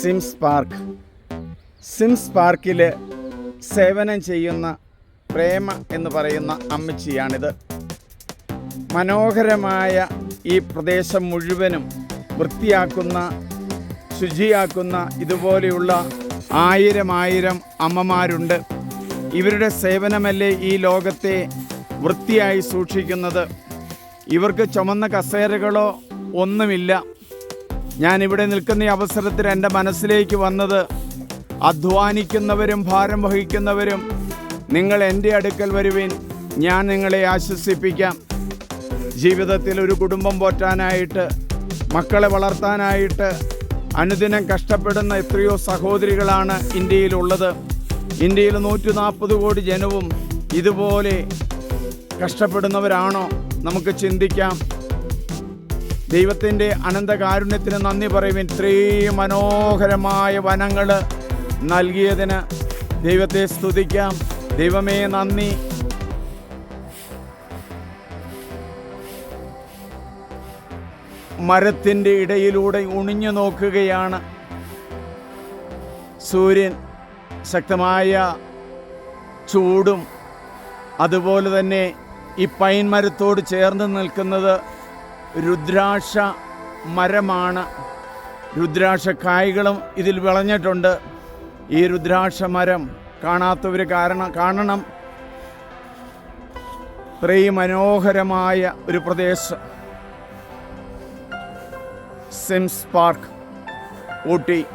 Sims park. Sims പാർക്കിൽ സേവനം ചെയ്യുന്ന പ്രേമ എന്ന് പറയുന്ന അമ്മച്ചിയാണിത്. മനോഹരമായ ഈ പ്രദേശം മുഴുവനും വൃത്തിയാക്കുന്ന ശുചിയാക്കുന്ന ഇതുപോലെയുള്ള ആയിരം ആയിരം അമ്മമാരുണ്ട്. ഇവരുടെ സേവനമല്ലേ ഈ ലോകത്തെ വൃത്തിയായി സൂക്ഷിക്കുന്നത്? ഇവർക്ക് ചുമന്ന കസേരകളോ ഒന്നുമില്ല. ഞാൻ ഇവിടെ നിൽക്കുന്ന ഈ അവസരത്തിൽ എന്റെ മനസ്സിലേക്ക് വന്നത് അധ്വാനിക്കുന്നവരും ഭാരം വഹിക്കുന്നവരും നിങ്ങൾ എന്റെ അടുക്കൽ വരുവിൻ. ഞാൻ നിങ്ങളെ ആശ്വസിപ്പിക്കാം. ജീവിതത്തിൽ ഒരു കുടുംബം പോറ്റാനായിട്ട് മക്കളെ വളർത്താനായിട്ട് അനുദിനം കഷ്ടപ്പെടുന്ന എത്രയോ സഹോദരികളാണ് ഇന്ത്യയിലുള്ളത്. ഇന്ത്യയിൽ നൂറ്റി നാൽപ്പത് കോടി ജനവും ഇതുപോലെ കഷ്ടപ്പെടുന്നവരാണോ? നമുക്ക് ചിന്തിക്കാം. ദൈവത്തിന്റെ അനന്തകാരുണ്യത്തിന് നന്ദി പറയുവിൻ. ഇത്രയും മനോഹരമായ വനങ്ങൾ നൽകിയതിന് ദൈവത്തെ സ്തുതിക്കാം. ദൈവമേ നന്ദി. മരത്തിന്റെ ഇടയിലൂടെ ഉണിഞ്ഞു നോക്കുകയാണ് സൂര്യൻ. ശക്തമായ ചൂടും അതുപോലെ തന്നെ ഈ പൈൻ മരത്തോട് ചേർന്ന് നിൽക്കുന്നത് രുദ്രാക്ഷ മരമാണ്. രുദ്രാക്ഷ കായ്കളും ഇതിൽ വിളഞ്ഞിട്ടുണ്ട്. ഈ രുദ്രാക്ഷ മരം കാണാത്തവർ കാരണം കാണണം. ഇത്രയും മനോഹരമായ ഒരു പ്രദേശം. Sims park Ooty.